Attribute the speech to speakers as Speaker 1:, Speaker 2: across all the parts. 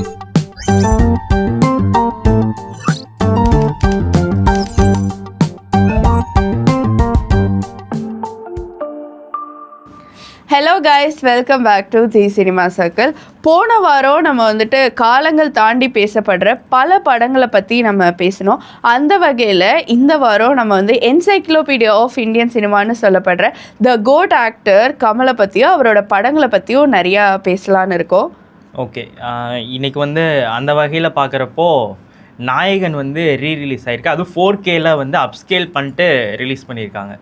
Speaker 1: Hello guys welcome back to the cinema circle போன வாரம் நம்ம வந்துட்டு காலங்கள் தாண்டி பேசப்படுற பல படங்களை பற்றி நம்ம பேசினோம். அந்த வகையில் இந்த வாரம் நம்ம வந்து என்சைக்ளோபீடியா ஆஃப் இந்தியன் சினிமான்னு சொல்லப்படுற த கோட் ஆக்டர் கமலை பற்றியும் அவரோட படங்களை பற்றியும் நிறையா பேசலான்னு இருக்கோம்.
Speaker 2: ஓகே இன்னைக்கு வந்து அந்த வகையில் பார்க்குறப்போ நாயகன் வந்து ரீ ரிலீஸ் ஆயிருக்கு. அதுவும் ஃபோர் கேல வந்து அப்ஸ்கேல் பண்ணிட்டு ரிலீஸ் பண்ணியிருக்காங்க.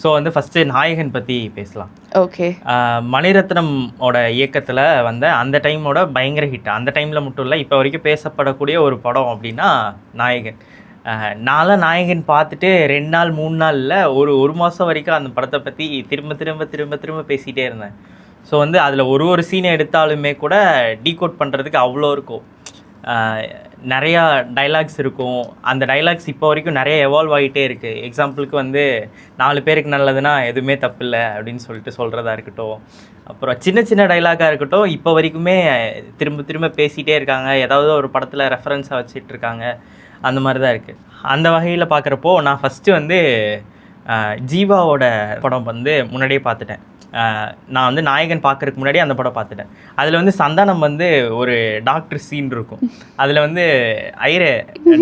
Speaker 2: ஸோ வந்து ஃபஸ்ட்டு நாயகன் பற்றி பேசலாம்.
Speaker 1: ஓகே
Speaker 2: ஆஹ் மணிரத்னமோட இயக்கத்தில் வந்த அந்த டைமோட பயங்கர ஹிட் அந்த டைமில் மட்டும் இல்லை இப்போ வரைக்கும் பேசப்படக்கூடிய ஒரு படம் அப்படின்னா நாயகன். நான்லாம் நாயகன் பார்த்துட்டு ரெண்டு நாள் மூணு நாளில் ஒரு ஒரு மாதம் வரைக்கும் அந்த படத்தை பற்றி திரும்ப திரும்ப திரும்ப திரும்ப பேசிகிட்டே இருந்தேன். ஸோ வந்து அதில் ஒரு ஒரு சீனை எடுத்தாலுமே கூட டீகோட் பண்ணுறதுக்கு அவ்வளோ இருக்கும். நிறையா டைலாக்ஸ் இருக்கும். அந்த டைலாக்ஸ் இப்போ வரைக்கும் நிறைய எவால்வ் ஆகிட்டே இருக்குது எக்ஸாம்பிளுக்கு வந்து நாலு பேருக்கு நல்லதுன்னா எதுவுமே தப்பில்லை அப்படின்னு சொல்லிட்டு சொல்கிறதா இருக்கட்டும். அப்புறம் சின்ன சின்ன டைலாக்காக இருக்கட்டும். இப்போ வரைக்குமே திரும்ப திரும்ப பேசிகிட்டே இருக்காங்க. ஏதாவது ஒரு படத்தில் ரெஃபரன்ஸாக வச்சுட்டு இருக்காங்க. அந்த மாதிரி தான் இருக்குது அந்த வகையில் பார்க்குறப்போ நான் ஃபஸ்ட்டு வந்து ஜீவாவோட படம் வந்து முன்னாடியே பார்த்துட்டேன். நான் வந்து நாயகன் பார்க்கறதுக்கு முன்னாடி அந்த படம் பார்த்துட்டேன். அதில் வந்து சந்தானம் வந்து ஒரு டாக்டர் சீன் இருக்கும். அதில் வந்து ஐரே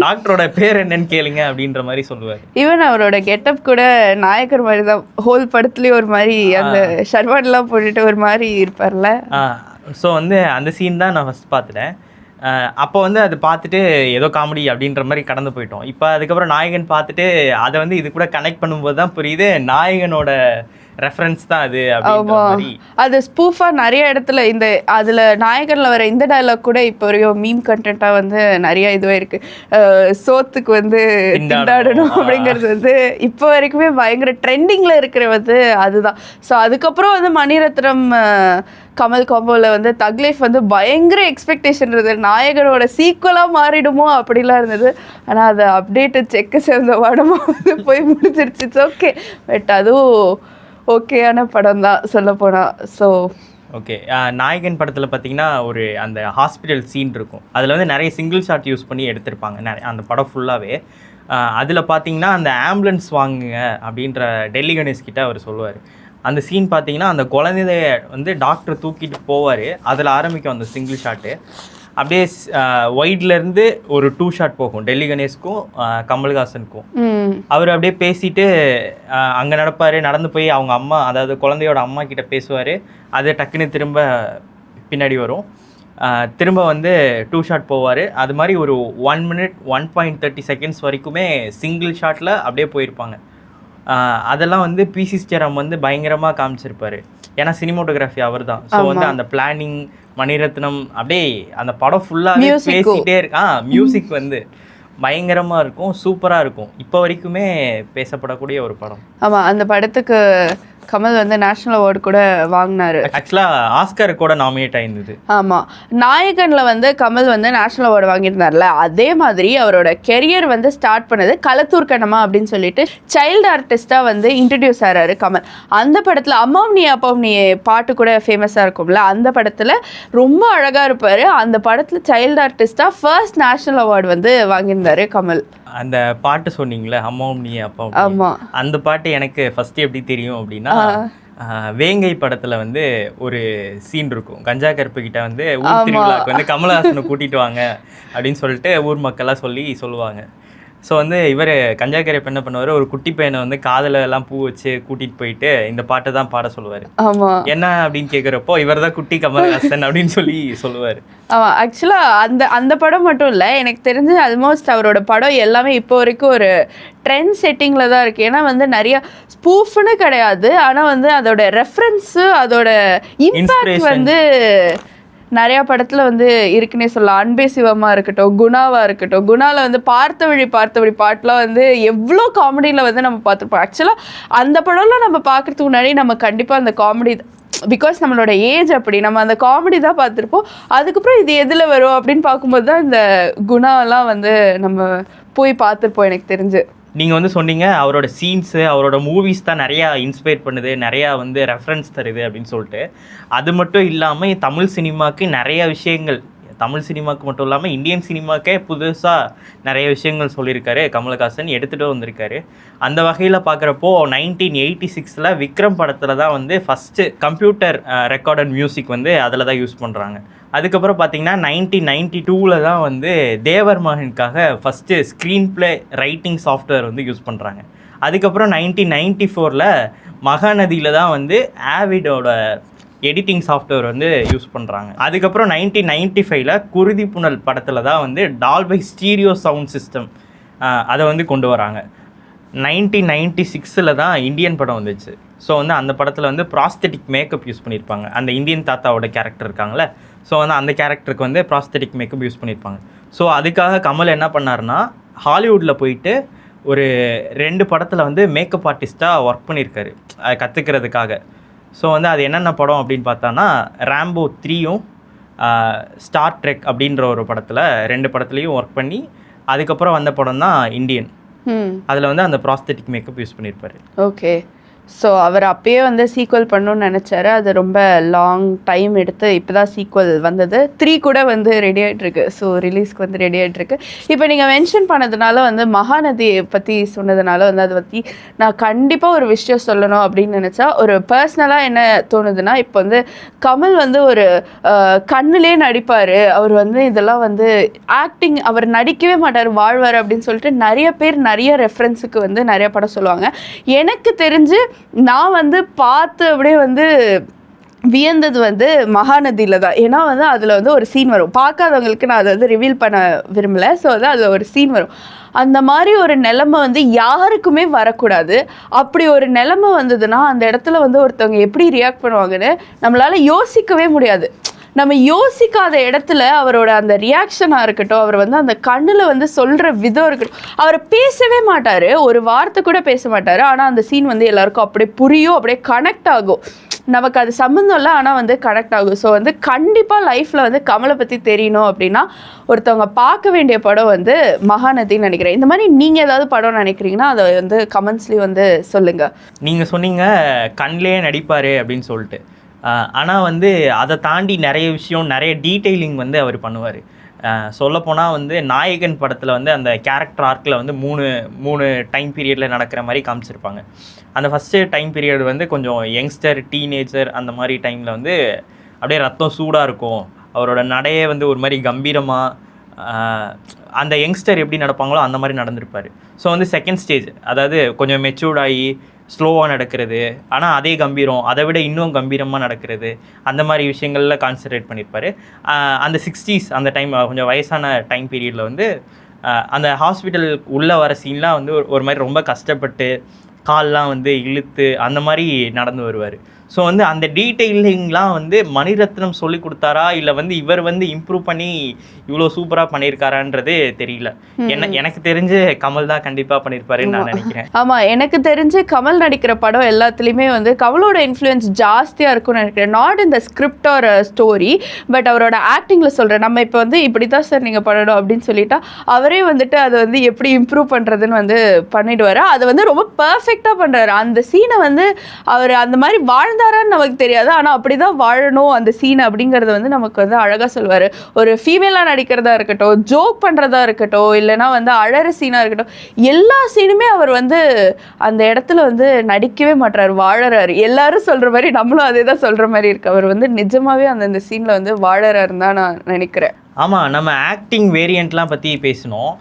Speaker 2: டாக்டரோட பேர் என்னன்னு கேளுங்க அப்படின்ற மாதிரி சொல்லுவார்.
Speaker 1: ஈவன் அவரோட கெட்டப் கூட நாயக்கர் மாதிரி தான் ஹோல் படத்துலேயும் ஒரு மாதிரி அந்த ஷர்வாட்லாம் போட்டுட்டு ஒரு மாதிரி இருப்பார்ல.
Speaker 2: ஸோ வந்து அந்த சீன் தான் நான் ஃபஸ்ட் பார்த்துட்டேன். அப்போ வந்து அது பார்த்துட்டு ஏதோ காமெடி அப்படின்ற மாதிரி கடந்து போயிட்டோம். இப்போ அதுக்கப்புறம் நாயகன் பார்த்துட்டு அதை வந்து இது கூட கனெக்ட் பண்ணும்போது தான் புரியுது நாயகனோட ரெஃபரன்ஸ் தான் அது அப்படின்ற. மாதிரி.
Speaker 1: அது ஸ்பூஃபா நிறைய இடத்துல இந்த அதுல நாயகன்ல வர இந்த டயலாக் கூட இப்போ வரையும் மீம் கண்டென்ட்டா வந்து நிறைய இதுவே இருக்கு. சோத்துக்கு வந்து
Speaker 2: திண்டாடணும்.
Speaker 1: அப்படிங்கிறது வந்து இப்போ வரைக்குமே பயங்கர ட்ரெண்டிங்ல இருக்கிற வந்து அதுதான். ஸோ அதுக்கப்புறம் வந்து மணிரத்னம் கமல் காம்போல வந்து தக்லைஃப் வந்து பயங்கர எக்ஸ்பெக்டேஷன் இருந்தது. நாயகனோட சீக்குவலாக மாறிடுமோ அப்படிலாம் இருந்தது. ஆனா அது அப்டேட்டு செக்க சேர்ந்த படமா வந்து போய் முடிச்சிருச்சு ஓகே பட் அதுவும் ஓகேயான படம் தான் சொல்ல போனால் ஸோ
Speaker 2: ஓகே நாயகன் படத்தில் பார்த்தீங்கன்னா ஒரு அந்த ஹாஸ்பிட்டல் சீன் இருக்கும். அதில் வந்து நிறைய சிங்கிள் ஷாட் யூஸ் பண்ணி எடுத்திருப்பாங்க. நிறைய அந்த படம் ஃபுல்லாகவே அதில் பார்த்தீங்கன்னா அந்த ஆம்புலன்ஸ் வாங்குங்க அப்படின்ற டெல்லி கணேஷ் கிட்ட அவர் சொல்லுவார். அந்த சீன் பார்த்தீங்கன்னா அந்த குழந்தைய வந்து டாக்டர் தூக்கிட்டு போவார். அதில் ஆரம்பிக்கும் அந்த சிங்கிள் ஷாட்டு. அப்படியே ஒயிட்லேருந்து ஒரு டூ ஷாட் போகும். டெல்லி கணேஷ்க்கும் கமல்ஹாசனுக்கும். அவர் அப்படியே பேசிட்டு அங்கே நடப்பார். நடந்து போய் அவங்க அம்மா அதாவது குழந்தையோட அம்மா கிட்ட பேசுவார். அது டக்குன்னு திரும்ப பின்னாடி வரும். திரும்ப வந்து டூ ஷாட் போவார். அது மாதிரி ஒரு one minute one point thirty seconds வரைக்குமே சிங்கிள் ஷாட்டில் அப்படியே போயிருப்பாங்க. அதெல்லாம் வந்து பிசி ஸ்டேரம் வந்து பயங்கரமாக காமிச்சிருப்பாரு. ஏன்னா சினிமோட்டோகிராஃபி அவர் தான் ஸோ வந்து அந்த பிளானிங் மணிரத்னம் அப்படியே அந்த படம் ஃபுல்லாகவே. பேசிட்டே இருக்கு. ஆ மியூசிக் வந்து பயங்கரமாக இருக்கும் சூப்பராக இருக்கும். இப்போ வரைக்குமே பேசப்படக்கூடிய ஒரு படம்.
Speaker 1: ஆமா அந்த படத்துக்கு கமல் வந்து நேஷனல் அவார்டு கூட வாங்கினாரு.
Speaker 2: ஆக்சுவலாக ஆஸ்கர் கூட நாமினேட் ஆயிருந்தது.
Speaker 1: ஆமா. நாயகன்ல வந்து கமல் வந்து நேஷனல் அவார்டு வாங்கியிருந்தார்ல அதே மாதிரி அவரோட கெரியர் வந்து ஸ்டார்ட் பண்ணது களத்தூர் கண்ணம்மா அப்படின்னு சொல்லிட்டு சைல்டு ஆர்டிஸ்டா வந்து இன்ட்ரடியூஸ் ஆறாரு கமல். அந்த படத்துல அம்மாவும் நீ பாட்டு கூட ஃபேமஸா இருக்கும்ல அந்த படத்துல ரொம்ப அழகா இருப்பாரு. அந்த படத்துல சைல்டு ஆர்டிஸ்டா ஃபர்ஸ்ட் நேஷனல் அவார்டு வந்து வாங்கியிருந்தாரு கமல்.
Speaker 2: அந்த பாட்டு சொன்னீங்களே அம்மாவும் நீ அப்பா
Speaker 1: ஆமா.
Speaker 2: அந்த பாட்டு எனக்கு ஃபர்ஸ்ட் எப்படி தெரியும் அப்படின்னா வேங்கை படத்துல வந்து ஒரு சீன் இருக்கும். கஞ்சா கருப்பு கிட்ட வந்து ஊர் திருவிழாக்கு வந்து கமலஹாசனை கூட்டிட்டு வாங்க அப்படின்னு சொல்லிட்டு ஊர் மக்கள்லாம் சொல்லி சொல்லுவாங்க. ஸோ வந்து இவர் கஞ்சா கருப்பு என்ன பண்ணுவார்? ஒரு குட்டி பையனை வந்து காதுல எல்லாம் பூ வச்சு கூட்டிட்டு போயிட்டு இந்த பாட்டை தான் பாட சொல்லுவார்.
Speaker 1: ஆமா.
Speaker 2: என்ன அப்படின்னு கேட்குறப்போ இவர் தான் குட்டி கமல்ஹாசன் அப்படின்னு சொல்லி சொல்லுவார்.
Speaker 1: ஆமா ஆக்சுவலா அந்த அந்த படம் மட்டும் இல்ல எனக்கு தெரிஞ்சு ஆல்மோஸ்ட் அவரோட படம் எல்லாமே இப்போ வரைக்கும் ஒரு ட்ரெண்ட் செட்டிங்ல தான் இருக்கு. ஏன்னா வந்து நிறைய ஸ்பூஃப்னு கிடையாது. ஆனா வந்து அதோட ரெஃபரன்ஸு அதோட இம்பாக்ட். வந்து நிறையா படத்தில் வந்து இருக்குன்னே சொல்லலாம். அன்பே சிவமாக இருக்கட்டும் குணாவாக இருக்கட்டும் குணாவில் வந்து பார்த்த வழி பார்த்த வழி பாட்டெலாம் வந்து எவ்வளோ காமெடியில் வந்து நம்ம பார்த்துருப்போம். ஆக்சுவலாக அந்த படம்லாம் நம்ம பார்க்கறதுக்கு முன்னாடி நம்ம கண்டிப்பாக அந்த காமெடி பிகாஸ் நம்மளோட ஏஜ் அப்படி நம்ம அந்த காமெடி தான் பார்த்துருப்போம். அதுக்கப்புறம் இது எதில் வரும் அப்படின்னு பார்க்கும்போது தான் இந்த குணாலாம் வந்து நம்ம போய் பார்த்துருப்போம் எனக்கு தெரிஞ்சு.
Speaker 2: நீங்கள் வந்து சொன்னீங்க அவரோட சீன்ஸு அவரோட மூவிஸ் தான் நிறையா இன்ஸ்பயர் பண்ணுது நிறையா வந்து ரெஃபரன்ஸ் தருது அப்படின்னு சொல்லிட்டு. அது மட்டும் இல்லாமல் தமிழ் சினிமாவுக்கு நிறையா விஷயங்கள் தமிழ் சினிமாவுக்கு மட்டும் இல்லாமல் இந்தியன் சினிமாக்கே புதுசாக நிறைய விஷயங்கள் சொல்லியிருக்காரு. கமலஹாசன் எடுத்துகிட்டு வந்திருக்காரு. அந்த வகையில் பார்க்குறப்போ நைன்டீன் எயிட்டி சிக்ஸில் விக்ரம் படத்தில் தான் வந்து ஃபஸ்ட்டு கம்ப்யூட்டர் ரெக்கார்டட் மியூசிக் வந்து அதில் தான் யூஸ் பண்ணுறாங்க அதுக்கப்புறம் பார்த்தீங்கன்னா நைன்டீன் நைன்டி டூவில் தான் வந்து தேவர் மகனுக்காக first screen play writing software வந்து யூஸ் பண்ணுறாங்க அதுக்கப்புறம் நைன்டீன் நைன்டி ஃபோரில் மகாநதியில் தான் வந்து ஆவிடோட எடிட்டிங் சாஃப்ட்வேர் வந்து யூஸ் பண்ணுறாங்க அதுக்கப்புறம் நைன்டீன் நைன்டி ஃபைவ்ல குருதி புனல் படத்தில் தான் வந்து டால்பை ஸ்டீரியோ சவுண்ட் சிஸ்டம் அதை வந்து கொண்டு வராங்க. நைன்டீன் நைன்டி சிக்ஸில் தான் இந்தியன் படம் வந்துச்சு. ஸோ வந்து அந்த படத்தில் வந்து ப்ராஸ்தெட்டிக் மேக்கப் யூஸ் பண்ணியிருப்பாங்க அந்த இந்தியன் தாத்தாவோட கேரக்டர் இருக்காங்களே ஸோ வந்து அந்த கேரக்டருக்கு வந்து ப்ராஸ்தெட்டிக் மேக்கப் யூஸ் பண்ணியிருப்பாங்க ஸோ அதுக்காக கமல் என்ன பண்ணாருன்னா ஹாலிவுட்டில் போயிட்டு ஒரு ரெண்டு படத்தில் வந்து மேக்கப் ஆர்டிஸ்ட்டாக ஒர்க் பண்ணியிருக்காரு அதை கற்றுக்கிறதுக்காக ஸோ வந்து அது என்னென்ன படம் அப்படின்னு பார்த்தான்னா ரேம்போ த்ரீயும் ஸ்டார் ட்ரெக் அப்படின்ற ஒரு படத்தில் ரெண்டு படத்துலையும் ஒர்க் பண்ணி அதுக்கப்புறம் வந்த படம் தான் இந்தியன் அதில் வந்து அந்த ப்ராஸ்தட்டிக் மேக்கப் யூஸ் பண்ணியிருப்பாரு
Speaker 1: ஓகே ஸோ அவர் அப்பயே வந்து சீக்வல் பண்ணணும்னு நினச்சாரு. அது ரொம்ப லாங் டைம் எடுத்து இப்போ தான் சீக்வல் வந்தது. த்ரீ கூட வந்து ரெடி ஆகிட்டுருக்கு ஸோ ரிலீஸ்க்கு வந்து ரெடி ஆகிட்டுருக்கு இப்போ நீங்கள் மென்ஷன் பண்ணதுனால வந்து மகாநதியை பற்றி சொன்னதுனால வந்து அதை பற்றி நான் கண்டிப்பாக ஒரு விஷயம் சொல்லணும் அப்படின்னு நினச்சா ஒரு பர்சனலாக என்ன தோணுதுன்னா இப்போ வந்து கமல் வந்து ஒரு கண்ணிலே நடிப்பார். அவர் வந்து இதெல்லாம் வந்து ஆக்டிங் அவர் நடிக்கவே மாட்டார் வாழ்வார் அப்படின்னு சொல்லிட்டு நிறைய பேர் நிறைய ரெஃபரன்ஸுக்கு வந்து நிறைய படம் சொல்லுவாங்க. எனக்கு தெரிஞ்சு நான் வந்து பார்த்து அப்படியே வந்து வியந்தது வந்து மகாநதியில் தான். ஏன்னா வந்து அதில் வந்து ஒரு சீன் வரும். பார்க்காதவங்களுக்கு நான் அதை வந்து ரிவீல் பண்ண விரும்பலை. ஸோ வந்து அதில் ஒரு சீன் வரும். அந்த மாதிரி ஒரு நிலைமை வந்து யாருக்குமே வரக்கூடாது. அப்படி ஒரு நிலைமை வந்ததுன்னா அந்த இடத்துல வந்து ஒருத்தவங்க எப்படி ரியாக்ட் பண்ணுவாங்கன்னு நம்மளால் யோசிக்கவே முடியாது. நம்ம யோசிக்காத இடத்துல அவரோட அந்த ரியாக்ஷனாக இருக்கட்டும் அவர் வந்து அந்த கண்ணில் வந்து சொல்கிற விதம் இருக்கட்டும் அவர் பேசவே மாட்டார். ஒரு வார்த்தை கூட பேச மாட்டார். ஆனால் அந்த சீன் வந்து எல்லாருக்கும் அப்படியே புரியும் அப்படியே கனெக்ட் ஆகும். நமக்கு அது சம்மந்தம் இல்லை ஆனால் வந்து கனெக்ட் ஆகும். ஸோ வந்து கண்டிப்பாக லைஃப்பில் வந்து கமலை பற்றி தெரியணும் அப்படின்னா ஒருத்தவங்க பார்க்க வேண்டிய படம் வந்து மகாநதின்னு நினைக்கிறேன். இந்த மாதிரி நீங்கள் ஏதாவது படம் நினைக்கிறீங்கன்னா அதை வந்து கமெண்ட்ஸ்லேயும் வந்து சொல்லுங்கள்
Speaker 2: நீங்கள் சொன்னீங்க கண்ணிலே நடிப்பார் அப்படின்னு சொல்லிட்டு. ஆனால் வந்து அதை தாண்டி நிறைய விஷயம் நிறைய டீட்டெயிலிங் வந்து அவர் பண்ணுவார். சொல்லப்போனால் வந்து நாயகன் படத்தில் வந்து அந்த கேரக்டர் ஆர்க்கில் வந்து மூணு மூணு டைம் பீரியடில் நடக்கிற மாதிரி காமிச்சிருப்பாங்க. அந்த ஃபஸ்ட்டு டைம் பீரியட் வந்து கொஞ்சம் யங்ஸ்டர் டீனேஜர் அந்த மாதிரி டைமில் வந்து அப்படியே ரத்தம் சூடாக இருக்கும். அவரோட நடையே வந்து ஒரு மாதிரி கம்பீரமாக அந்த யங்ஸ்டர் எப்படி நடப்பாங்களோ அந்த மாதிரி நடந்திருப்பார். ஸோ வந்து செகண்ட் ஸ்டேஜ் அதாவது கொஞ்சம் மெச்சூர்டாகி ஸ்லோவாக நடக்கிறது. ஆனால் அதே கம்பீரம் அதை விட இன்னும் கம்பீரமாக நடக்கிறது. அந்த மாதிரி விஷயங்களில் கான்சன்ட்ரேட் பண்ணியிருப்பார் அந்த சிக்ஸ்டீஸ் அந்த டைம் கொஞ்சம் வயசான டைம் பீரியடில் வந்து அந்த ஹாஸ்பிட்டல் உள்ளே வர சீன்லாம் வந்து ஒரு- ஒரு மாதிரி ரொம்ப கஷ்டப்பட்டு கால்லாம் வந்து இழுத்து அந்த மாதிரி நடந்து வருவார். ஸோ வந்து அந்த டீட்டெயிலிங்லாம் வந்து மணிரத்னம் சொல்லி கொடுத்தாரா? இல்லை வந்து இவர் வந்து இம்ப்ரூவ் பண்ணி இவ்வளோ சூப்பராக பண்ணியிருக்காரான்றது தெரியல. என்ன எனக்கு தெரிஞ்சு கமல் தான் கண்டிப்பாக பண்ணியிருப்பாருன்னு நான் நினைக்கிறேன்.
Speaker 1: ஆமாம் எனக்கு தெரிஞ்சு கமல் நடிக்கிற படம் எல்லாத்துலேயுமே வந்து கமலோட இன்ஃப்ளூயன்ஸ் ஜாஸ்தியாக இருக்கும்னு நினைக்கிறேன். நாட் இந்த ஸ்கிரிப்ட் ஒரு ஸ்டோரி பட் அவரோட ஆக்டிங்கில் சொல்கிறேன் நம்ம இப்போ வந்து இப்படி தான் சார் நீங்கள் பண்ணணும் அப்படின்னு சொல்லிட்டா அவரே வந்துட்டு அதை வந்து எப்படி இம்ப்ரூவ் பண்ணுறதுன்னு வந்து பண்ணிடுவார். அதை வந்து ரொம்ப பர்ஃபெக்டாக பண்ணுறாரு அந்த சீனை வந்து அவர் அந்த மாதிரி வாழ்ந்தாரான்னு நமக்கு தெரியாது. ஆனால் அப்படி தான் வாழணும் அந்த சீன் அப்படிங்கிறத வந்து நமக்கு வந்து அழகாக சொல்லுவார் ஒரு ஃபீமேலாக அடிக்கிறதா இருக்கட்டும் ஜோக் பண்ணுறதா இருக்கட்டும் இல்லைன்னா வந்து அழற சீனாக இருக்கட்டும் எல்லா சீனுமே அவர் வந்து அந்த இடத்துல வந்து நடிக்கவே மாட்டார் வாழறாரு. எல்லாரும் சொல்கிற மாதிரி நம்மளும் அதே தான் சொல்கிற மாதிரி இருக்கு. அவர் வந்து நிஜமாகவே அந்த அந்த சீனில் வந்து வாழறாருன்னு தான் நான் நினைக்கிறேன்.
Speaker 2: ஆமாம் நம்ம ஆக்டிங் வேரியண்ட்லாம் பற்றி பேசினோம்.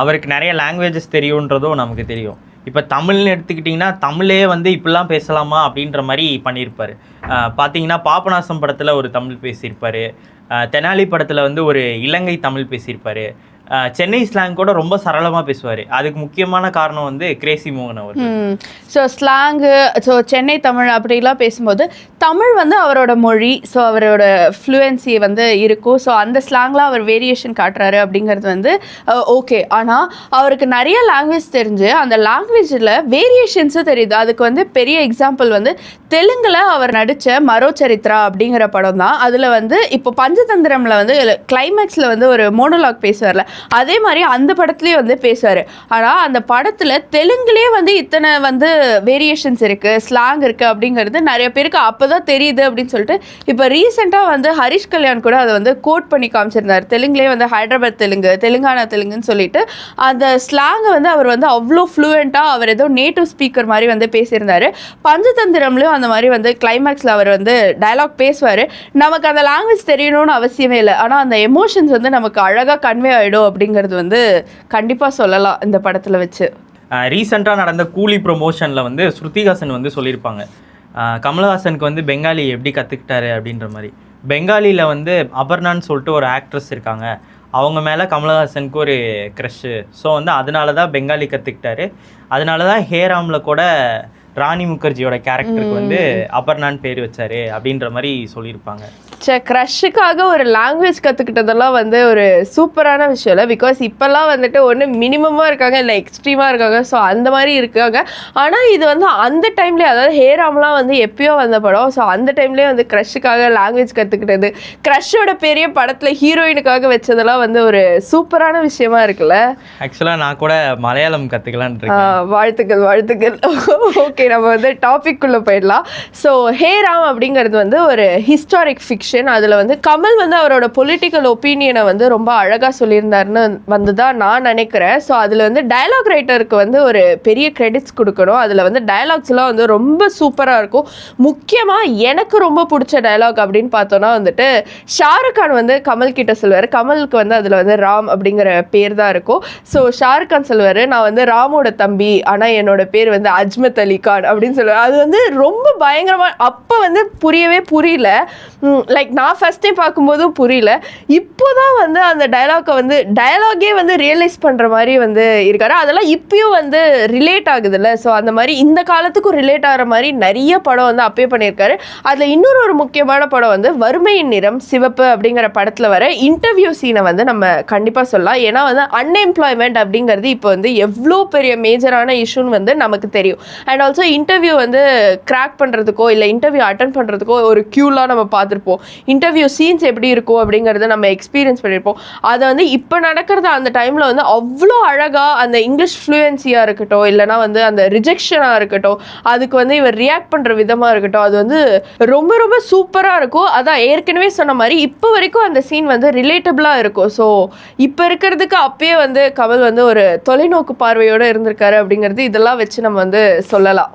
Speaker 2: அவருக்கு நிறைய லாங்குவேஜஸ் தெரியுன்றதும் நமக்கு தெரியும். இப்போ தமிழ்னு எடுத்துக்கிட்டிங்கன்னா தமிழே வந்து இப்படிலாம் பேசலாமா அப்படின்ற மாதிரி பண்ணியிருப்பார். பார்த்தீங்கன்னா பாபநாசம் படத்தில் ஒரு தமிழ் பேசியிருப்பார். தெனாலி படத்தில் வந்து ஒரு இலங்கை தமிழ் பேசியிருப்பார். சென்னை ஸ்லாங் கூட ரொம்ப சரளமாக பேசுவார். அதுக்கு முக்கியமான காரணம் வந்து கிரேசி மோகன் அவர்
Speaker 1: so slang so Chennai Tamil அப்படிலாம் பேசும்போது தமிழ் வந்து அவரோட மொழி ஸோ அவரோட ஃப்ளூயன்சி வந்து இருக்கும். ஸோ அந்த ஸ்லாங்லாம் அவர் வேரியேஷன் காட்டுறாரு அப்படிங்கிறது வந்து ஓகே ஆனால் அவருக்கு நிறைய லாங்குவேஜ் தெரிஞ்சு அந்த லாங்குவேஜில் வேரியேஷன்ஸும் தெரியுது. அதுக்கு வந்து பெரிய எக்ஸாம்பிள் வந்து தெலுங்கில் அவர் நடித்த மரோ சரித்ரா அப்படிங்கிற படம் தான் அதில் வந்து இப்போ பஞ்சதந்திரமில் வந்து கிளைமேக்ஸில் வந்து ஒரு மோனோலாக் பேசுவார்ல. அதே மாதிரி அந்த படத்துலேயே வந்து பேசுவார். ஆனால் அந்த படத்தில் தெலுங்குலேயே வந்து இத்தனை வந்து வேரியேஷன்ஸ் இருக்குது ஸ்லாங் இருக்குது அப்படிங்கிறது நிறைய பேருக்கு அப்போ
Speaker 3: தான் தெரியுது அப்படின்னு சொல்லிட்டு இப்போ ரீசெண்டாக வந்து ஹரிஷ் கல்யாண் கூட அதை வந்து கோட் பண்ணி காமிச்சிருந்தார். தெலுங்குலேயே வந்து ஹைதராபாத் தெலுங்கு தெலுங்கானா தெலுங்குன்னு சொல்லிட்டு அந்த ஸ்லாங்கை வந்து அவர் வந்து அவ்வளோ ஃப்ளூயண்ட்டாக அவர் ஏதோ நேட்டிவ் ஸ்பீக்கர் மாதிரி வந்து பேசியிருந்தாரு. பஞ்சதந்திரம்லையும் அந்த மாதிரி வந்து கிளைமேக்ஸில் அவர் வந்து டயலாக் பேசுவார். நமக்கு அந்த லாங்குவேஜ் தெரியணும்னு அவசியமே இல்லை. ஆனால் அந்த எமோஷன்ஸ் வந்து நமக்கு அழகாக கன்வே ஆகிடும் அப்படிங்கிறது வந்து கண்டிப்பாக சொல்லலாம் இந்த படத்தில் வச்சு.
Speaker 2: ரீசெண்டாக நடந்த கூலி ப்ரொமோஷனில் வந்து ஸ்ருதிஹாசன் வந்து சொல்லியிருப்பாங்க. கமலஹாசனுக்கு வந்து பெங்காலி எப்படி கற்றுக்கிட்டாரு அப்படின்ற மாதிரி. பெங்காலியில் வந்து அபர்ணான்னு சொல்லிட்டு ஒரு ஆக்ட்ரஸ் இருக்காங்க. அவங்க மேலே கமலஹாசனுக்கு ஒரு க்ரஷ்ஷு ஸோ வந்து அதனால தான் பெங்காலி கற்றுக்கிட்டாரு அதனால தான் ஹேராமில் கூட ராணி முகர்ஜியோட கேரக்டருக்கு வந்து அபர்ணான்னு பேர் வச்சாரு அப்படின்ற மாதிரி சொல்லியிருப்பாங்க.
Speaker 3: சே க்ரஷுக்காக ஒரு லாங்குவேஜ் கற்றுக்கிட்டதெல்லாம் வந்து ஒரு சூப்பரான விஷயம் இல்லை. பிகாஸ் இப்போல்லாம் வந்துட்டு ஒன்று மினிமமாக இருக்காங்க இல்லை எக்ஸ்ட்ரீமாக இருக்காங்க. ஸோ அந்த மாதிரி இருக்காங்க. ஆனால் இது வந்து அந்த டைம்லேயே அதாவது ஹேராம்லாம் வந்து எப்பயோ வந்த படம். ஸோ அந்த டைம்லேயே வந்து க்ரஷுக்காக லாங்குவேஜ் கற்றுக்கிட்டது க்ரஷோட பெரிய படத்தில் ஹீரோயினுக்காக வச்சதெல்லாம் வந்து ஒரு சூப்பரான விஷயமா இருக்குல்ல?
Speaker 2: ஆக்சுவலாக நான் கூட மலையாளம் கற்றுக்கலான் இருக்கேன்.
Speaker 3: வாழ்த்துக்கள் வாழ்த்துக்கள். ஓகே நம்ம வந்து டாபிக் குள்ள போயிடலாம். ஸோ ஹே ராம் அப்படிங்கிறது வந்து ஒரு ஹிஸ்டாரிக் ஃபிக்ஷன் அதில் வந்து கமல் வந்து அவரோட பொலிட்டிக்கல் ஒப்பீனியனை வந்து ரொம்ப அழகாக சொல்லியிருந்தாருன்னு வந்து தான் நான் நினைக்கிறேன். ஸோ அதில் வந்து டயலாக் ரைட்டருக்கு வந்து ஒரு பெரிய கிரெடிட்ஸ் கொடுக்கணும். அதில் வந்து டயலாக்ஸ்லாம் வந்து ரொம்ப சூப்பராக இருக்கும். முக்கியமாக எனக்கு ரொம்ப பிடிச்ச டயலாக் அப்படின்னு பார்த்தோன்னா வந்துட்டு ஷாருக் கான் வந்து கமல் கிட்ட சொல்லுவார். கமலுக்கு வந்து அதில் வந்து ராம் அப்படிங்கிற பேர் தான் இருக்கும். ஸோ ஷாருக் கான் சொல்லுவார் நான் வந்து ராமோட தம்பி ஆனால் என்னோட பேர் வந்து அஜ்மத் அலி கான் அப்படின்னு சொல்லுவார். அது வந்து ரொம்ப பயங்கரமாக அப்போ வந்து புரியவே புரியல. லைக் லைக் நான் ஃபஸ்ட் டைம் பார்க்கும்போதும் புரியல. இப்போ தான் வந்து அந்த டயலாக்கை வந்து டயலாகே வந்து ரியலைஸ் பண்ணுற மாதிரி வந்து இருக்காரு. அதெல்லாம் இப்பயும் வந்து ரிலேட் ஆகுதுல்ல. ஸோ அந்த மாதிரி இந்த காலத்துக்கும் ரிலேட் ஆகிற மாதிரி நிறைய படம் வந்து அப்பே பண்ணியிருக்காரு. அதில் இன்னொரு ஒரு முக்கியமான படம் வந்து வறுமையின் நிறம் சிவப்பு அப்படிங்கிற படத்தில் வர இன்டர்வியூ சீனை வந்து நம்ம கண்டிப்பாக சொல்லலாம். ஏன்னா வந்து அன்எம்ப்ளாய்மெண்ட் அப்படிங்கிறது இப்போ வந்து எவ்வளோ பெரிய மேஜரான இஷ்யூன்னு வந்து நமக்கு தெரியும். அண்ட் ஆல்சோ இன்டர்வியூ வந்து கிராக் பண்ணுறதுக்கோ இல்லை இன்டர்வியூ அட்டன் பண்ணுறதுக்கோ ஒரு க்யூலாம் நம்ம பார்த்துருப்போம். இன்டர்வியூ சீன்ஸ் எப்படி இருக்கும் அப்படிங்கிறத நம்ம எக்ஸ்பீரியன்ஸ் பண்ணியிருப்போம் அதை வந்து இப்போ நடக்கிறது அந்த டைமில் வந்து அவ்வளோ அழகாக அந்த இங்கிலீஷ் ஃப்ளூயன்சியாக இருக்கட்டும் இல்லைனா வந்து அந்த ரிஜெக்ஷனாக இருக்கட்டும் அதுக்கு வந்து இவர் ரியாக்ட் பண்ணுற விதமாக இருக்கட்டும் அது வந்து ரொம்ப ரொம்ப சூப்பராக இருக்கும். அதான் ஏற்கனவே சொன்ன மாதிரி இப்போ வரைக்கும் அந்த சீன் வந்து ரிலேட்டபிளாக இருக்கும். ஸோ இப்போ இருக்கிறதுக்கு அப்பயே வந்து கமல் வந்து ஒரு தொலைநோக்கு பார்வையோடு இருந்திருக்காரு அப்படிங்கிறது இதெல்லாம் வச்சு நம்ம வந்து சொல்லலாம்.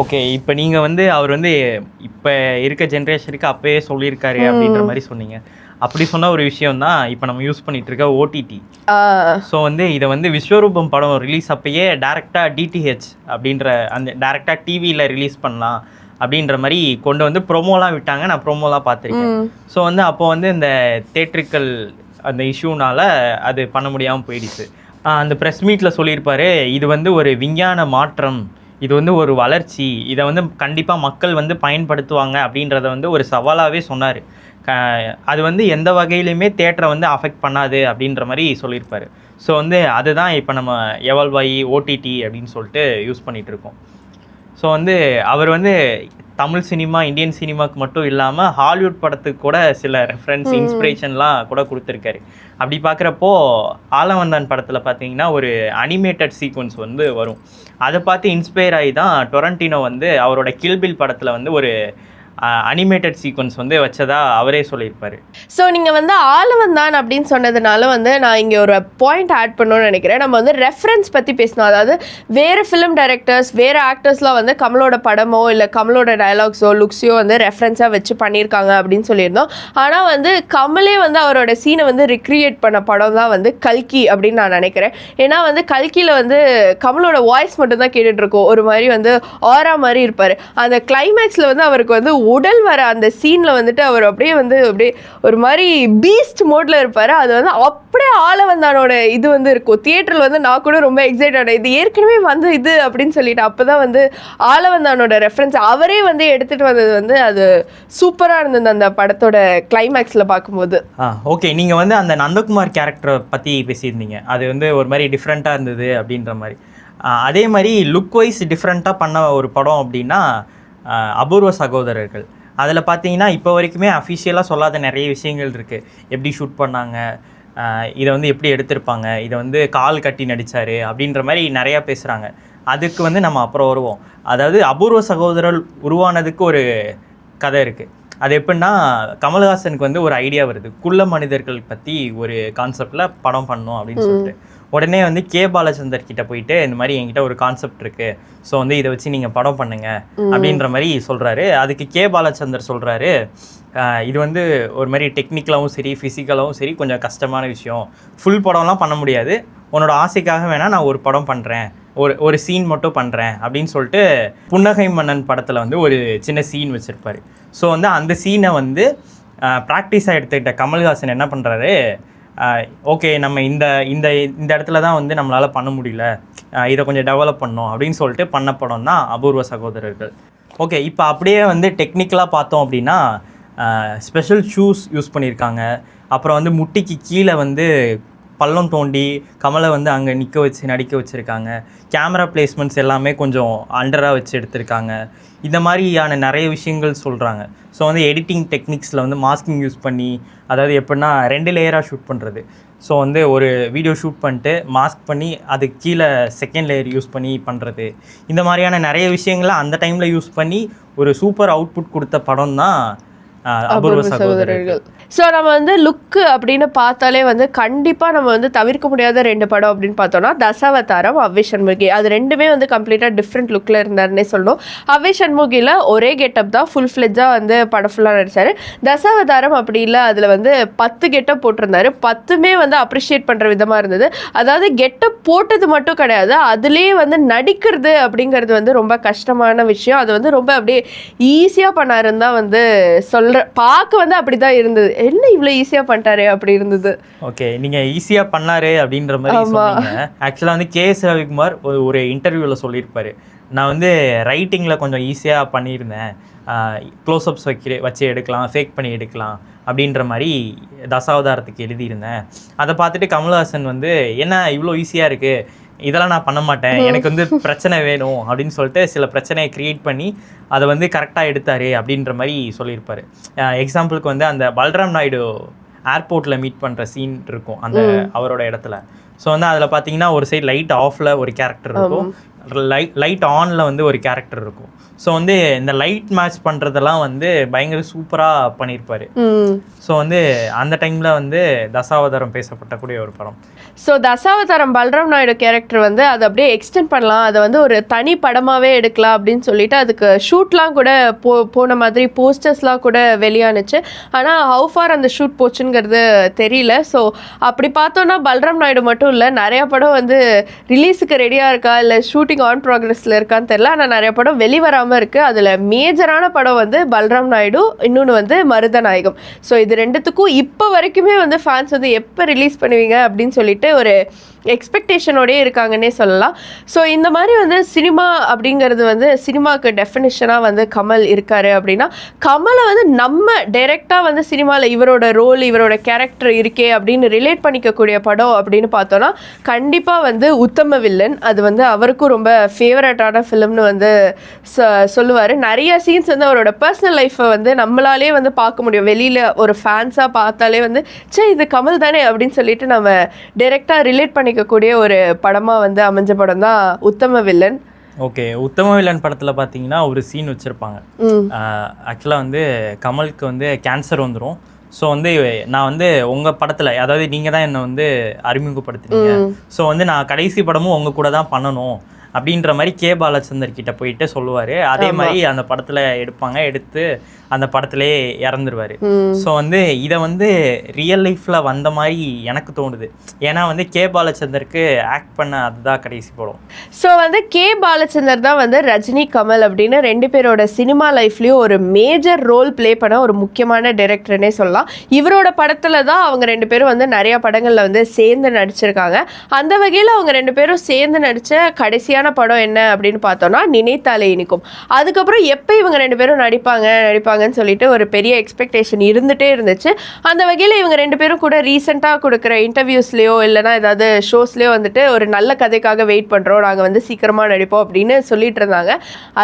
Speaker 2: ஓகே இப்போ நீங்கள் வந்து அவர் வந்து இப்போ இருக்க ஜென்ரேஷனுக்கு அப்பயே சொல்லியிருக்காரு அப்படின்ற மாதிரி சொன்னீங்க. அப்படி சொன்ன ஒரு விஷயம் தான் இப்போ நம்ம யூஸ் பண்ணிட்டு இருக்க ஓடிடி ஸோ வந்து இதை வந்து விஸ்வரூபம் படம் ரிலீஸ் அப்பயே டேரெக்டாக டிடிஹெச் அப்படின்ற அந்த டேரெக்டாக டிவியில் ரிலீஸ் பண்ணலாம் அப்படின்ற மாதிரி கொண்டு வந்து ப்ரோமோலாம் விட்டாங்க. நான் ப்ரோமோலாம் பார்த்துருக்கேன். ஸோ வந்து அப்போ வந்து இந்த தேட்ரிக்கல் அந்த இஷ்யூனால அது பண்ண முடியாமல் போயிடுச்சு. அந்த ப்ரெஸ் மீட்டில் சொல்லியிருப்பாரு இது வந்து ஒரு விஞ்ஞான மாற்றம் இது வந்து ஒரு வளர்ச்சி. இதை வந்து கண்டிப்பாக மக்கள் வந்து பயன்படுத்துவாங்க அப்படின்றத வந்து ஒரு சவாலாகவே சொன்னார். அது வந்து எந்த வகையிலையுமே தேட்டரை வந்து அஃபெக்ட் பண்ணாது அப்படின்ற மாதிரி சொல்லியிருப்பார். ஸோ வந்து அதுதான் இப்போ நம்ம எவால்வ் ஓடிடி அப்படின்னு சொல்லிட்டு யூஸ் பண்ணிகிட்ருக்கோம் இருக்கோம். ஸோ வந்து அவர் வந்து தமிழ் சினிமா இந்தியன் சினிமாக்கு மட்டும் இல்லாமல் ஹாலிவுட் படத்துக்கு கூட சில ரெஃபரன்ஸ் இன்ஸ்பிரேஷன்லாம் கூட கொடுத்துருக்காரு. அப்படி பார்க்குறப்போ ஆலவந்தான் படத்தில் பார்த்தீங்கன்னா ஒரு அனிமேட்டட் சீக்வன்ஸ் வந்து வரும். அதை பார்த்து இன்ஸ்பயர் ஆகி தான் டொரண்டினோ வந்து அவரோட கில்பில் படத்தில் வந்து ஒரு அனிமேட்டட் சீக்வன்ஸ் வந்து வச்சதா அவரே சொல்லியிருப்பார்.
Speaker 3: ஸோ நீங்கள் வந்து ஆளவந்தான் அப்படின்னு சொன்னதுனால வந்து நான் இங்கே ஒரு பாயிண்ட் ஆட் பண்ணணும்னு நினைக்கிறேன். நம்ம வந்து ரெஃபரன்ஸ் பற்றி பேசணும். அதாவது வேறு ஃபிலிம் டைரக்டர்ஸ் வேறு ஆக்டர்ஸ்லாம் வந்து கமலோட படமோ இல்லை கமலோட டயலாக்ஸோ லுக்ஸையோ வந்து ரெஃபரன்ஸாக வச்சு பண்ணியிருக்காங்க அப்படின்னு சொல்லியிருந்தோம். ஆனால் வந்து கமலே வந்து அவரோட சீனை வந்து ரிக்ரியேட் பண்ண படம் தான் வந்து கல்கி அப்படின்னு நான் நினைக்கிறேன். ஏன்னா வந்து கல்கியில் வந்து கமலோட வாய்ஸ் மட்டும்தான் கேட்டுட்ருக்கோம் ஒரு மாதிரி வந்து ஆரா மாதிரி இருப்பார். அந்த கிளைமேக்ஸில் வந்து அவருக்கு வந்து உடல் வர அந்த சீனில் வந்துட்டு அவர் அப்படியே வந்து அப்படியே ஒரு மாதிரி பீஸ்ட் மோட்ல இருப்பார். அது வந்து அப்படியே ஆளவந்தானோட இது வந்து இருக்கும். தியேட்டரில் வந்து நான் கூட ரொம்ப எக்ஸைட் ஆனேன். இது ஏற்கனவே வந்து இது அப்படின்னு சொல்லிட்டு அப்போ தான் வந்து ஆளவந்தானோட ரெஃபரன்ஸ் அவரே வந்து எடுத்துகிட்டு வந்தது வந்து அது சூப்பராக இருந்தது அந்த படத்தோட கிளைமேக்ஸில் பார்க்கும்போது.
Speaker 2: ஆ ஓகே நீங்கள் வந்து அந்த நந்தகுமார் கேரக்டரை பற்றி பேசியிருந்தீங்க. அது வந்து ஒரு மாதிரி டிஃப்ரெண்ட்டாக இருந்தது அப்படின்ற மாதிரி. அதே மாதிரி லுக் வைஸ் டிஃப்ரெண்ட்டாக பண்ண ஒரு படம் அப்படின்னா அபூர்வ சகோதரர்கள். அதில் பார்த்தீங்கன்னா இப்போ வரைக்குமே அஃபிஷியலாக சொல்லாத நிறைய விஷயங்கள் இருக்குது எப்படி ஷூட் பண்ணாங்க இதை வந்து எப்படி எடுத்திருப்பாங்க இதை வந்து கால் கட்டி நடித்தார் அப்படின்ற மாதிரி நிறையா பேசுகிறாங்க அதுக்கு வந்து நம்ம அப்புறம் வருவோம். அதாவது அபூர்வ சகோதரர் உருவானதுக்கு ஒரு கதை இருக்குது அது எப்படின்னா கமல்ஹாசனுக்கு வந்து ஒரு ஐடியா வருது. குள்ள மனிதர்கள் பற்றி ஒரு கான்செப்டில் படம் பண்ணணும் அப்படின்னு சொல்லிட்டு. உடனே வந்து கே பாலச்சந்தர் கிட்ட போயிட்டு இந்த மாதிரி என்கிட்ட ஒரு கான்செப்ட் இருக்கு. ஸோ வந்து இதை வச்சு நீங்கள் படம் பண்ணுங்க அப்படின்ற மாதிரி சொல்கிறாரு அதுக்கு கே பாலச்சந்தர் சொல்கிறாரு இது வந்து ஒரு மாதிரி டெக்னிக்கலாகவும் சரி ஃபிசிக்கலாகவும் சரி கொஞ்சம் கஷ்டமான விஷயம். ஃபுல் படம்லாம் பண்ண முடியாது. உன்னோட ஆசைக்காக வேணால் நான் ஒரு படம் பண்ணுறேன் ஒரு ஒரு சீன் மட்டும் பண்ணுறேன் அப்படின்னு சொல்லிட்டு புன்னகை மன்னன் படத்தில் வந்து ஒரு சின்ன சீன் வச்சுருப்பாரு. ஸோ வந்து அந்த சீனை வந்து ப்ராக்டிஸாக எடுத்துக்கிட்ட கமல்ஹாசன் என்ன பண்ணுறாரு ஓகே நம்ம இந்த இந்த இந்த இடத்துல தான் வந்து நம்மளால் பண்ண முடியல. இதை கொஞ்சம் டெவலப் பண்ணோம் அப்படின்னு சொல்லிட்டு பண்ண படம் தான் அபூர்வ சகோதரர்கள். ஓகே இப்போ அப்படியே வந்து டெக்னிக்கலாக பார்த்தோம் அப்படின்னா ஸ்பெஷல் ஷூஸ் யூஸ் பண்ணியிருக்காங்க. அப்புறம் வந்து முட்டிக்கு கீழே வந்து பள்ளம் தோண்டி கமலை வந்து அங்கே நிற்க வச்சு நடிக்க வச்சுருக்காங்க. கேமரா பிளேஸ்மெண்ட்ஸ் எல்லாமே கொஞ்சம் அண்டராக வச்சு எடுத்திருக்காங்க. இந்த மாதிரியான நிறைய விஷயங்கள் சொல்கிறாங்க ஸோ வந்து எடிட்டிங் டெக்னிக்ஸில் வந்து மாஸ்கிங் யூஸ் பண்ணி அதாவது எப்படின்னா ரெண்டு லேயராக ஷூட் பண்ணுறது ஸோ வந்து ஒரு வீடியோ ஷூட் பண்ணிட்டு மாஸ்க் பண்ணி அதுக்கு கீழே செகண்ட் லேயர் யூஸ் பண்ணி பண்ணுறது இந்த மாதிரியான நிறைய விஷயங்களை அந்த டைமில் யூஸ் பண்ணி ஒரு சூப்பர் அவுட்புட் கொடுத்த படம் தான் அபூர்வ சகோதரர்கள்.
Speaker 3: ஸோ நம்ம வந்து லுக்கு அப்படின்னு பார்த்தாலே வந்து கண்டிப்பாக நம்ம வந்து தவிர்க்க முடியாத ரெண்டு படம் அப்படின்னு பார்த்தோம்னா தசாவதாரம் அவ்வை சண்முகி அது ரெண்டுமே வந்து கம்ப்ளீட்டாக டிஃப்ரெண்ட் லுக்கில் இருந்தாருன்னே சொல்லணும். அவ்வை சண்முகியில் ஒரே கெட்டப் தான் ஃபுல் ஃப்ளெஜ்ஜாக வந்து படம் ஃபுல்லாக நடிச்சாரு. தசாவதாரம் அப்படி இல்லை அதில் வந்து பத்து கெட்டப் போட்டிருந்தாரு. பத்துமே வந்து அப்ரிஷியேட் பண்ணுற விதமாக இருந்தது. அதாவது கெட்டப் போட்டது மட்டும் கிடையாது அதுலேயே வந்து நடிக்கிறது அப்படிங்கிறது வந்து ரொம்ப கஷ்டமான விஷயம். அது வந்து ரொம்ப அப்படியே ஈஸியாக பண்ணாருன்னு தான் வந்து சொல்கிற பார்க்க வந்து அப்படி தான் இருந்தது. என்ன இவ்வளோ ஈஸியாக பண்ணிட்டாரு அப்படி இருந்தது.
Speaker 2: ஓகே நீங்க ஈஸியா பண்ணாரு அப்படின்ற மாதிரி. சொன்னீங்க. ஆக்சுவலா வந்து கே எஸ் ரவிக்குமார் ஒரு இன்டர்வியூல சொல்லியிருப்பாரு. நான் வந்து ரைட்டிங்ல கொஞ்சம் ஈஸியா பண்ணியிருந்தேன். க்ளோஸ்அப்ஸ் வைக்கிற வச்சு எடுக்கலாம் ஃபேக் பண்ணி எடுக்கலாம் அப்படின்ற மாதிரி தசாவதாரத்துக்கு எழுதியிருந்தேன். அதை பார்த்துட்டு கமல்ஹாசன் வந்து என்ன இவ்வளோ ஈஸியாக இருக்குது இதெல்லாம் நான் பண்ண மாட்டேன். எனக்கு வந்து பிரச்சனை வேணும் அப்படின்னு சொல்லிட்டு சில பிரச்சனையை கிரியேட் பண்ணி அதை வந்து கரெக்டாக எடுத்தாரு அப்படின்ற மாதிரி சொல்லியிருப்பாரு. எக்ஸாம்பிளுக்கு வந்து அந்த பல்ராம் நாயுடு ஏர்போர்ட்டில் மீட் பண்ணுற சீன் இருக்கும் அந்த அவரோட இடத்துல. ஸோ வந்து அதில் பார்த்தீங்கன்னா ஒரு சைடு லைட் ஆஃபில் ஒரு கேரக்டர் இருக்கும். லைட் லைட் ஆனில் வந்து ஒரு கேரக்டர் இருக்கும். ஸோ வந்து இந்த லைட் மேட்ச் பண்ணுறதெல்லாம் வந்து பயங்கர சூப்பராக பண்ணியிருப்பாரு ஸோ வந்து அந்த டைமில் வந்து தசாவதாரம் பேசப்பட்டக்கூடிய ஒரு படம்.
Speaker 3: ஸோ தசாவதாரம் பல்ராம் நாயுடு கேரக்டர் வந்து அதை அப்படியே எக்ஸ்டெண்ட் பண்ணலாம். அதை வந்து ஒரு தனி படமாகவே எடுக்கலாம் அப்படின்னு சொல்லிட்டு அதுக்கு ஷூட்லாம் கூட போ போன மாதிரி போஸ்டர்ஸ்லாம் கூட வெளியானுச்சு. ஆனால் ஹவு ஃபார் அந்த ஷூட் போச்சுங்கிறது தெரியல. ஸோ அப்படி பார்த்தோன்னா பல்ராம் நாயுடு மட்டும் இல்லை நிறையா படம் வந்து ரிலீஸுக்கு ரெடியாக இருக்கா? இல்லை ஷூட்டிங் ஆன் ப்ராக்ரஸில் இருக்கான்னு தெரில ஆனால் நிறைய படம் வெளிவராமல் இருக்குது அதில் மேஜரான படம் வந்து பல்ராம் நாயுடு இன்னொன்று வந்து மருதநாயகம் ஸோ இது ரெண்டுத்துக்கும் இப்போ வரைக்குமே வந்து ஃபேன்ஸ் வந்து எப்போ ரிலீஸ் பண்ணுவீங்க அப்படின்னு சொல்லிட்டு ஒரு எக்ஸ்பெக்டேஷனோடயே இருக்காங்கன்னே சொல்லலாம். ஸோ இந்த மாதிரி வந்து சினிமா அப்படிங்கிறது வந்து சினிமாவுக்கு டெஃபினிஷனாக வந்து கமல் இருக்காரு அப்படின்னா கமலை வந்து நம்ம டைரெக்டாக வந்து சினிமாவில் இவரோட ரோல் இவரோட கேரக்டர் இருக்கே அப்படின்னு ரிலேட் பண்ணிக்கக்கூடிய படம் அப்படின்னு பார்த்தோன்னா கண்டிப்பாக வந்து உத்தம வில்லன் அது வந்து அவருக்கும் ரொம்ப ஃபேவரட்டான ஃபிலிம்னு வந்து சொல்லுவார். நிறைய சீன்ஸ் வந்து அவரோட பர்சனல் லைஃப்பை வந்து நம்மளாலே வந்து பார்க்க முடியும். வெளியில் ஒரு ஃபேன்ஸாக பார்த்தாலே வந்து சே இது கமல் தானே? அப்படின்னு சொல்லிட்டு நம்ம டைரெக்டாக ரிலேட் பண்ணிக்கக்கூடிய ஒரு படமாக வந்து அமைஞ்ச படம் தான் உத்தம வில்லன்.
Speaker 2: ஓகே உத்தம வில்லன் படத்தில் பார்த்தீங்கன்னா ஒரு சீன் வச்சுருப்பாங்க. ஆக்சுவலாக வந்து கமலுக்கு வந்து கேன்சர் வந்துடும் ஸோ வந்து நான் வந்து உங்கள் படத்தில் அதாவது நீங்கள் தான் என்னை வந்து அறிமுகப்படுத்தினீங்க. ஸோ வந்து நான் கடைசி படமும் உங்கள் கூட தான் பண்ணணும். அப்படின்ற மாதிரி கே பாலச்சந்தர் கிட்ட போயிட்டு சொல்லுவார். அதே மாதிரி அந்த படத்தில் எடுப்பாங்க. எடுத்து அந்த படத்திலே இறந்துருவார். ஸோ வந்து இதை வந்து ரியல் லைஃப்பில் வந்த மாதிரி எனக்கு தோணுது. ஏன்னா வந்து கே பாலச்சந்தருக்கு ஆக்ட் பண்ண அதுதான் கடைசி படம்.
Speaker 3: ஸோ வந்து கே பாலச்சந்தர் தான் வந்து ரஜினி கமல் அப்படின்னு ரெண்டு பேரோட சினிமா லைஃப்லேயும் ஒரு மேஜர் ரோல் ப்ளே பண்ண ஒரு முக்கியமான டைரக்டர்னே சொல்லலாம். இவரோட படத்தில் தான் அவங்க ரெண்டு பேரும் வந்து நிறைய படங்களில் வந்து சேர்ந்து நடிச்சிருக்காங்க. அந்த வகையில் அவங்க ரெண்டு பேரும் சேர்ந்து நடித்த கடைசியான படம் என்ன அப்படின்னு பார்த்தோம்னா நினைத்தாலே இனிக்கும். அதுக்கப்புறம் எப்போ இவங்க ரெண்டு பேரும் நடிப்பாங்க நடிப்பாங்கன்னு சொல்லிட்டு ஒரு பெரிய எக்ஸ்பெக்டேஷன் இருந்துகிட்டே இருந்துச்சு. அந்த வகையில் இவங்க ரெண்டு பேரும் கூட ரீசெண்டாக கொடுக்குற இன்டர்வியூஸ்லேயோ இல்லைனா ஏதாவது ஷோஸ்லேயோ வந்துட்டு ஒரு நல்ல கதைக்காக வெயிட் பண்ணுறோம் நாங்கள் வந்து சீக்கிரமாக நடிப்போம் அப்படின்னு சொல்லிட்டு இருந்தாங்க.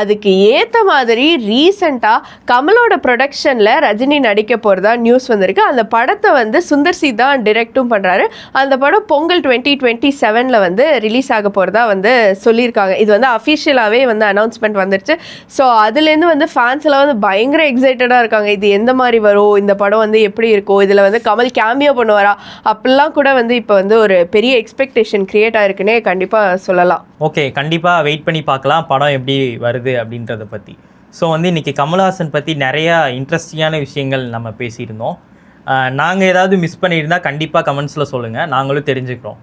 Speaker 3: அதுக்கு ஏற்ற மாதிரி ரீசெண்டாக கமலோட ப்ரொடக்ஷனில் ரஜினி நடிக்க போகிறதா நியூஸ் வந்திருக்கு. அந்த படத்தை வந்து சுந்தர் சி தான் டிரெக்டும் பண்ணுறாரு அந்த படம் பொங்கல் டுவெண்ட்டி டுவெண்ட்டி செவனில் வந்து ரிலீஸ் ஆக போகிறதா வந்து சொல்லியிருக்காங்க. சொல்லியிருக்காங்க. இது வந்து அஃபிஷியலாகவே வந்து அனௌன்ஸ்மெண்ட் வந்துருச்சு. ஸோ அதுலேருந்து வந்து ஃபேன்ஸ் எல்லாம் வந்து பயங்கர எக்ஸைட்டடாக இருக்காங்க. இது எந்த மாதிரி வரும்? இந்த படம் வந்து எப்படி இருக்கும்? இதில் வந்து கமல் கேமியோ பண்ணுவாரா? அப்படிலாம் கூட வந்து இப்போ வந்து ஒரு பெரிய எக்ஸ்பெக்டேஷன் கிரியேட் ஆயிருக்குன்னே கண்டிப்பாக சொல்லலாம்.
Speaker 2: ஓகே கண்டிப்பாக வெயிட் பண்ணி பார்க்கலாம். படம் எப்படி வருது அப்படின்றத பற்றி ஸோ வந்து இன்றைக்கி கமல்ஹாசன் பற்றி நிறையா இன்ட்ரெஸ்டிங்கான விஷயங்கள் நம்ம பேசியிருந்தோம். நாங்கள் ஏதாவது மிஸ் பண்ணியிருந்தால் கண்டிப்பாக கமெண்ட்ஸில் சொல்லுங்கள் நாங்களும் தெரிஞ்சுக்கிறோம்.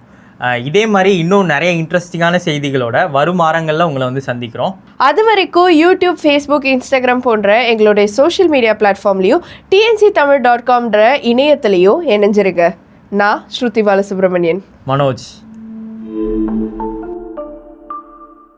Speaker 2: இதே மாதிரி இன்னும் நிறைய இன்ட்ரெஸ்டிங்கான செய்திகளோட வரும் வாரங்களில் உங்களை வந்து சந்திக்கிறோம்.
Speaker 3: அது வரைக்கும் யூடியூப் ஃபேஸ்புக் இன்ஸ்டாகிராம் போன்ற எங்களுடைய சோஷியல் மீடியா பிளாட்ஃபார்ம்லையும் டிஎன்சி தமிழ் டாட் காம்ன்ற இணையத்திலையும் இணைஞ்சிருங்க. நான் ஸ்ருதி பாலசுப்ரமணியன்.
Speaker 2: மனோஜ்.